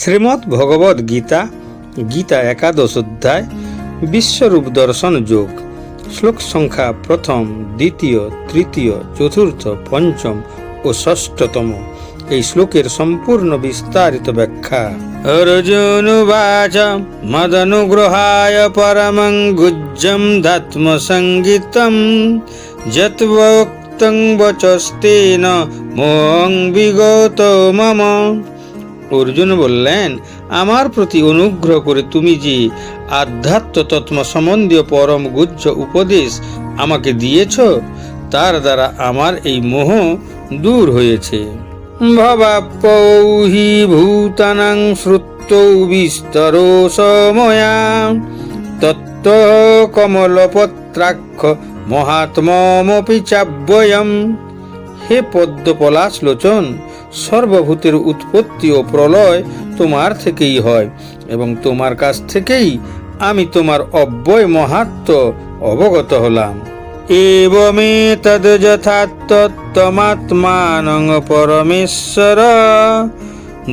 শ্রীমদ্ ভগবদ গীতা গীতা একাদশ অধ্যায়, বিশ্বরূপ দর্শন যোগ, শ্লোক সংখ্যা প্রথম, দ্বিতীয়, তৃতীয়, চতুর্থ, পঞ্চম ও ষষ্ঠতম। এই শ্লোকের সম্পূর্ণ বিস্তারিত ব্যাখ্যা। অর্জুনুবাচ মদনুগ্রহায় পরমং গুজ্জম ধাত্ম সঙ্গীতম যৎবোক্তং বচস্তেন মোং বিগত মম। অর্জুন বললেন, আমার প্রতি অনুগ্রহ করে তুমি যে আধ্যাত্ম তত্ত্ব সম্বন্ধীয় পরম গুজ্জ উপদেশ আমাকে দিয়েছ, তার দ্বারা আমার এই মোহ দূর হয়েছে। ভবাপৌহি ভূতানাং শ্রুতৌ বিস্তর সময়া। তত্ত্ব কমলপত্রাক্ষ মহাত্মমপি চাব্যয়ম হে পদ্ম পলাশ লোচন সর্বভূতের উৎপত্তি ও প্রলয় তোমার থেকেই হয়, এবং তোমার কাছ থেকেই আমি তোমার অব্যয় মাহাত্ম অবগত হলাম। এবমে তদ যথাত্তমাত্মানং পরমেশ্বর,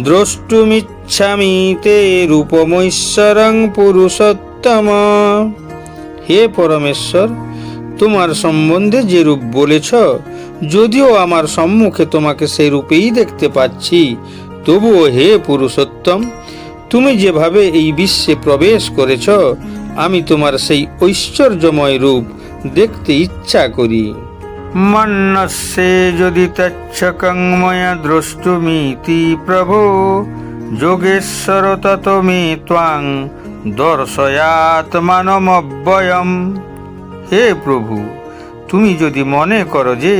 দ্রষ্টুমিচ্ছামি তে রূপমৈশ্বরং পুরুষোত্তম। হে পরমেশ্বর, তোমার সম্বন্ধে যে রূপ বলেছ যদিও আমার সম্মুখে তোমাকে সেই রূপেই দেখতে পাচ্ছি, তবুও হে পুরুষোত্তম, তুমি যেভাবে এই বিশ্বে প্রবেশ করেছ, আমি তোমার সেই ঐশ্বর্যময় রূপ দেখতে ইচ্ছা করি। মন্নস্যে যদি তচ্ছকং ময়া দ্রষ্টুমিতি প্রভু, যোগেশ্বর তত মে ত্বাং দর্শয়াত মানমব্যয়ম হে প্রভু তুমি যদি মনে করো যে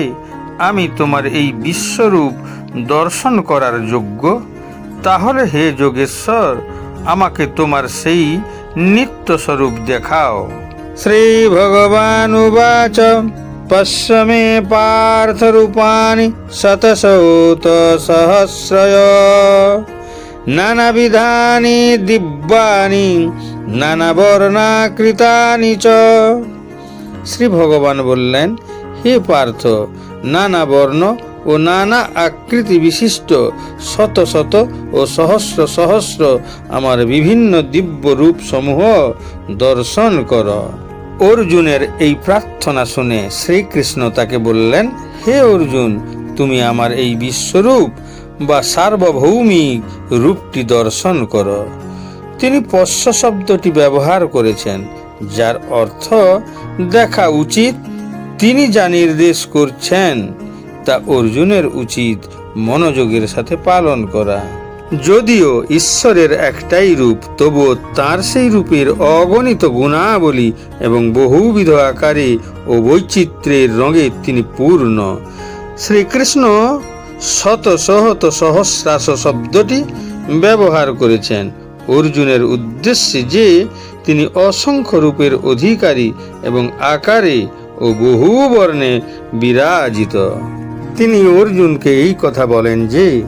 আমি তোমার এই বিশ্বরূপ দর্শন করার যোগ্য, তাহলে হে যোগেশ্বর, আমাকে তোমার সেই নিত্য স্বরূপ দেখাও। শ্রী ভগবান উবাচ পশ্য পার্থ রূপানি শতশৌত সহস্রয় নানাবিধানি দিব্যানি নানাবর্ণাকৃতানি চ। শ্রী ভগবান বললেন, হে পার্থ, নানা বর্ণ ও নানা আকৃতি বিশিষ্ট, শত শত ও সহস্র সহস্র আমার বিভিন্ন দিব্য রূপ সমূহ দর্শন কর। অর্জুনের এই প্রার্থনা শুনে শ্রীকৃষ্ণ তাকে বললেন, হে অর্জুন, তুমি আমার এই বিশ্বরূপ বা সার্বভৌমিক রূপটি দর্শন করো। তিনি পশ্য শব্দটি ব্যবহার করেছেন। যার অর্থ দেখা উচিত, তিনি যা নির্দেশ করছেন, তা অর্জুনের উচিত মনোযোগের সাথে পালন করা। যদিও ঈশ্বরের একটাই রূপ তবুও তার সেই রূপের অগণিত গুণাবলী এবং বহুবিধ আকারে ও বৈচিত্র্যের রঙে তিনি পূর্ণ। শ্রীকৃষ্ণ শত সহত সহস্রাশ শব্দটি ব্যবহার করেছেন। অর্জুনের উদ্দেশ্যে যে তিনি অসংখ্য রূপের অধিকারী এবং আকারে ও বহু বর্ণে বিরাজিত। তিনি অর্জুনকে এই কথা বলেন যে,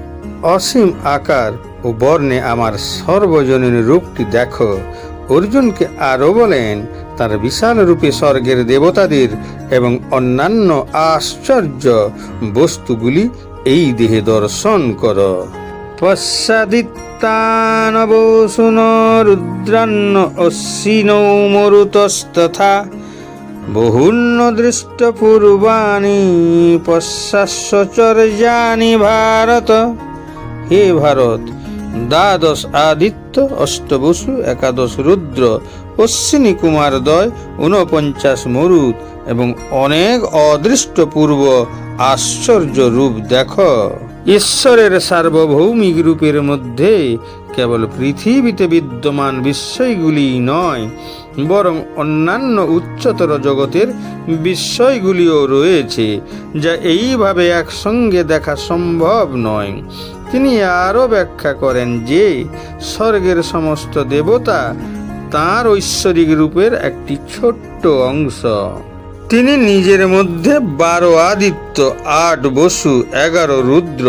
অসীম আকার ও বর্ণে আমার সর্বজনীন রূপটি দেখো। অর্জুনকে আরও বলেন, তার বিশাল রূপে স্বর্গের দেবতাদের এবং অন্যান্য আশ্চর্য বস্তুগুলি এই দেহে দর্শন কর। পশ্চাদিত্তানবসুন অশ্বিনৌ মরুতস্তথা বহুন্ন দৃষ্ট পূর্বাণী পশ্চাশ্বচর্যানি ভারত হে ভারত, দ্বাদশ আদিত্য, অষ্টবসু, একাদশ রুদ্র, অশ্বিনী কুমারদয় ঊনপঞ্চাশ মরুদ এবং অনেক অদৃষ্ট পূর্ব আশ্চর্য রূপ দেখো। ঈশ্বরের সার্বভৌমিক রূপের মধ্যে কেবল পৃথিবীতে বিদ্যমান বিস্ময়গুলি নয়, বরং অন্যান্য উচ্চতর জগতের বিষয়গুলিও রয়েছে, যা এইভাবে একসঙ্গে দেখা সম্ভব নয়। তিনি আরও ব্যাখ্যা করেন যে, স্বর্গের সমস্ত দেবতা তাঁর ঐশ্বরিক রূপের একটি ছোট্ট অংশ। তিনি নিজের মধ্যে বারো আদিত্য, আট বসু, এগারো রুদ্র,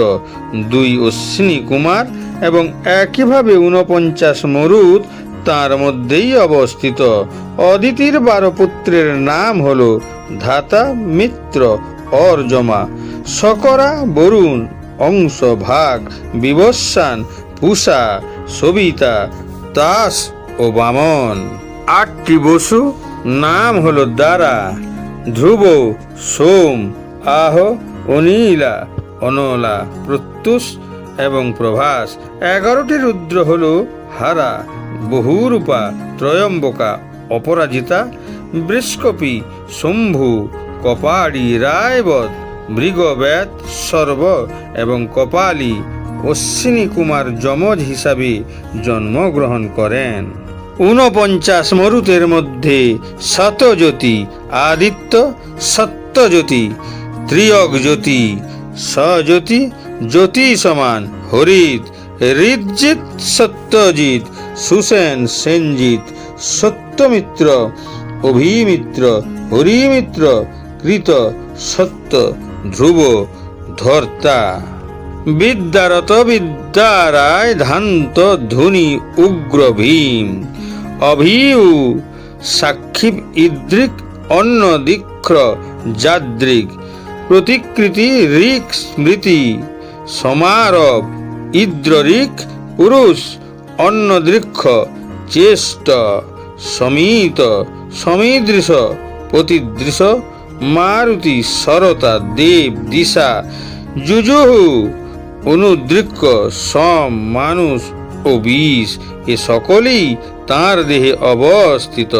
দুই অশ্বিনী কুমার এবং একইভাবে ঊনপঞ্চাশ মরুদ তার মধ্যেই অবস্থিত। অদিতির বারো পুত্রের নাম হল ধাতা, মিত্র, অর্জমা সকরা বরুণ, অংশ ভাগ বিবস্বান পূষা, সবিতা দাস ও বামন। আটটি বসু, নাম হলো দ্বারা। ধ্রুব, সোম, আহ, অনিলা, অনলা, প্রত্যুষ এবং প্রভাস। এগারোটি রুদ্র হল হারা, বহুরূপা, ত্রয়ম্বকা, অপরাজিতা, বৃষ্কপি, শম্ভু কপাড়ি রায়বত মৃগব্যাত সর্ব এবং কপালী অশ্বিনী কুমার যমজ হিসাবে জন্মগ্রহণ করেন। ঊনপঞ্চাশ মরুতের মধ্যে শতজ্যোতি, আদিত্য সত্যজ্যোতি, ত্রিয়ক জ্যোতি, সজ্যোতি, জ্যোতি সমান, হরিত ঋজিৎ সত্যজিৎ, সুসেন সেনজিৎ, সত্যমিত্র, অভিমিত্র, হরিমিত্র, কৃত সত্য, ধ্রুব, ধর্তা। বিদ্যারত বিদ্যারায় ধান্ত ধুনি উগ্র ভীম অভিউ সাক্ষী ইদ্রিক অন্য দীক্ষ যাদ্রিক প্রতিকৃতি ঋক স্মৃতি সমারভ ইদ্রিক পুরুষ অন্য দৃক্ষ চেষ্ট সমীত সমীদৃশ প্রতিদৃশ মারুতি সরতা দেব দিশা যুজুহু অনুদৃক্ষ সম মানুষ ও বিষ এ সকলেই তার দেহে অবস্থিত।